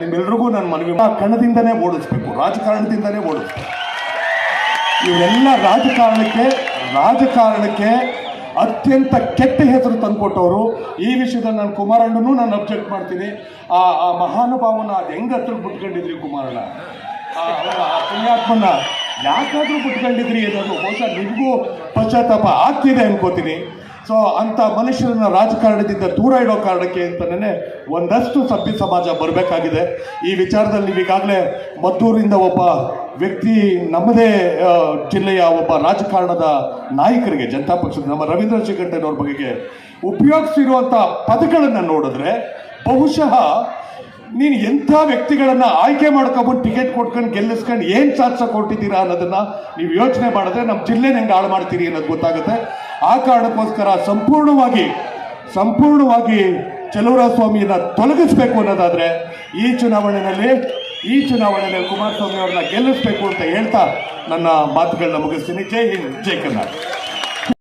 ನಿಮ್ಮೆಲ್ರಿಗೂ ನಾನು ಮನವಿ ಕಣದಿಂದನೇ ಓಡಿಸ್ಬೇಕು, ರಾಜಕಾರಣದಿಂದನೇ ಓಡಿಸ್ಬೇಕು. ಇವರೆಲ್ಲ ರಾಜಕಾರಣಕ್ಕೆ ರಾಜಕಾರಣಕ್ಕೆ ಅತ್ಯಂತ ಕೆಟ್ಟ ಹೆಸರು ತಂದುಕೊಟ್ಟವರು. ಈ ವಿಷಯದಲ್ಲಿ ನಾನು ಕುಮಾರಣ್ಣನೂ ನಾನು ಅಬ್ಜೆಕ್ಟ್ ಮಾಡ್ತೀನಿ. ಆ ಆ ಮಹಾನುಭಾವನ ಅದು ಹೆಂಗೆ ಹತ್ರ ಬಿಟ್ಕೊಂಡಿದ್ರಿ ಕುಮಾರಣ್ಣ? ಪುಣ್ಯಾತ್ಮನ ಯಾಕಾದರೂ ಬಿಟ್ಕೊಂಡಿದ್ರಿ ಅನ್ನೋದು ಬಹುಶಃ ನಿಮಗೂ ಪಶ್ಚಾತ್ತಾಪ ಆಗ್ತಿದೆ ಅನ್ಕೋತೀನಿ. ಸೊ ಅಂಥ ಮನುಷ್ಯರನ್ನ ರಾಜಕಾರಣದಿಂದ ದೂರ ಇಡೋ ಕಾರಣಕ್ಕೆ ಅಂತಲೇ ಒಂದಷ್ಟು ಸಭ್ಯ ಸಮಾಜ ಬರಬೇಕಾಗಿದೆ. ಈ ವಿಚಾರದಲ್ಲಿ ನೀವೀಗಾಗಲೇ ಮದ್ದೂರಿಂದ ಒಬ್ಬ ವ್ಯಕ್ತಿ ನಮ್ಮದೇ ಜಿಲ್ಲೆಯ ಒಬ್ಬ ರಾಜಕಾರಣದ ನಾಯಕರಿಗೆ, ಜನತಾ ಪಕ್ಷದ ನಮ್ಮ ರವೀಂದ್ರ ಶ್ರೀಕಂಠನವ್ರ ಬಗೆಗೆ ಉಪಯೋಗಿಸಿರುವಂಥ ಪದಗಳನ್ನು ನೋಡಿದ್ರೆ ಬಹುಶಃ ನೀನು ಎಂಥ ವ್ಯಕ್ತಿಗಳನ್ನು ಆಯ್ಕೆ ಮಾಡ್ಕೊಬಂದು ಟಿಕೆಟ್ ಕೊಟ್ಕೊಂಡು ಗೆಲ್ಲಿಸ್ಕೊಂಡು ಏನು ಸಾಧಿಸೋ ಹೊರಟಿದ್ದೀರಾ ಅನ್ನೋದನ್ನು ನೀವು ಯೋಚನೆ ಮಾಡಿದ್ರೆ ನಮ್ಮ ಜಿಲ್ಲೆನ ಹೆಂಗೆ ಹಾಳು ಮಾಡ್ತೀರಿ ಅನ್ನೋದು ಗೊತ್ತಾಗುತ್ತೆ. ಆ ಕಾರಣಕ್ಕೋಸ್ಕರ ಸಂಪೂರ್ಣವಾಗಿ ಸಂಪೂರ್ಣವಾಗಿ ಸ್ವಾಮಿಯನ್ನ ತೊಲಗಿಸ್ಬೇಕು ಅನ್ನೋದಾದ್ರೆ ಈ ಚುನಾವಣೆಯಲ್ಲಿ ಈ ಚುನಾವಣೆಯಲ್ಲಿ ಕುಮಾರಸ್ವಾಮಿ ಅವ್ರನ್ನ ಗೆಲ್ಲಿಸ್ಬೇಕು ಅಂತ ಹೇಳ್ತಾ ನನ್ನ ಮಾತುಗಳನ್ನ ಮುಗಿಸ್ತೀನಿ. ಜೈ ಹಿಂದ್, ಜೈ ಕರ್ನಾಟಕ.